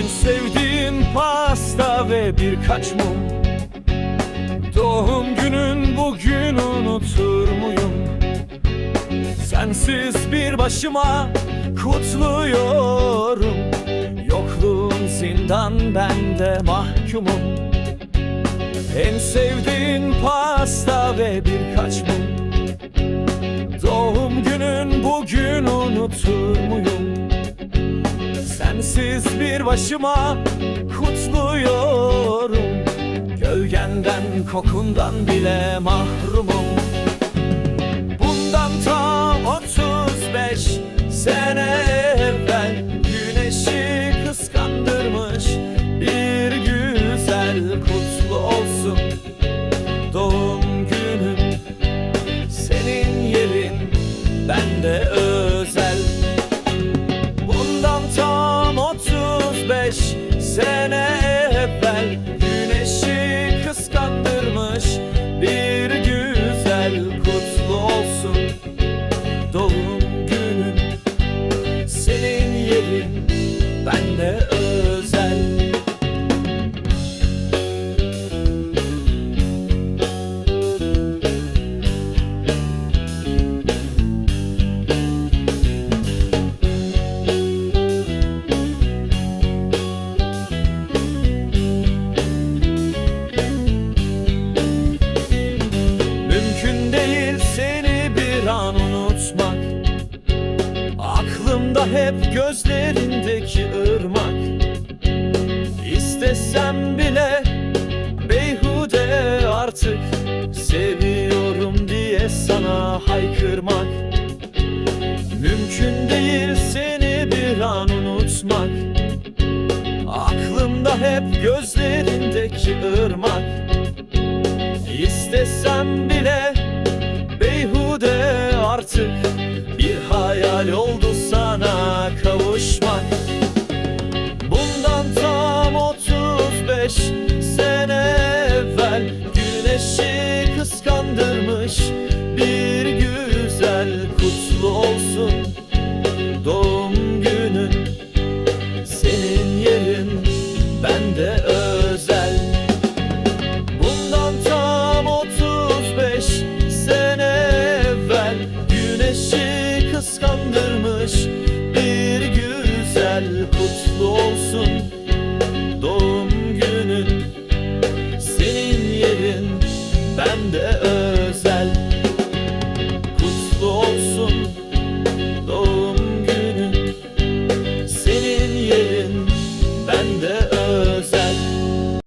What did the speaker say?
sevdiğin pasta ve birkaç mum Doğum günün bugün unutur muyum? Sensiz bir başıma kutluyorum Yokluğun zindan ben de mahkumum En sevdiğin pasta ve birkaç mum Doğum günün bugün unutur muyum? Sensiz bir başıma kutluyorum. Gölgenden kokundan bile mahrumum Aklımda hep gözlerindeki ırmak. İstesem bile beyhude artık Seviyorum diye sana haykırmak. Mümkün değil seni bir an unutmak. Aklımda hep gözlerindeki ırmak. İstesem bile beyhude artık Güneşi kıskandırmış bir güzel kutlu olsun Doğum günün senin yerin. Bende özel Doğum günün senin yerin bende özel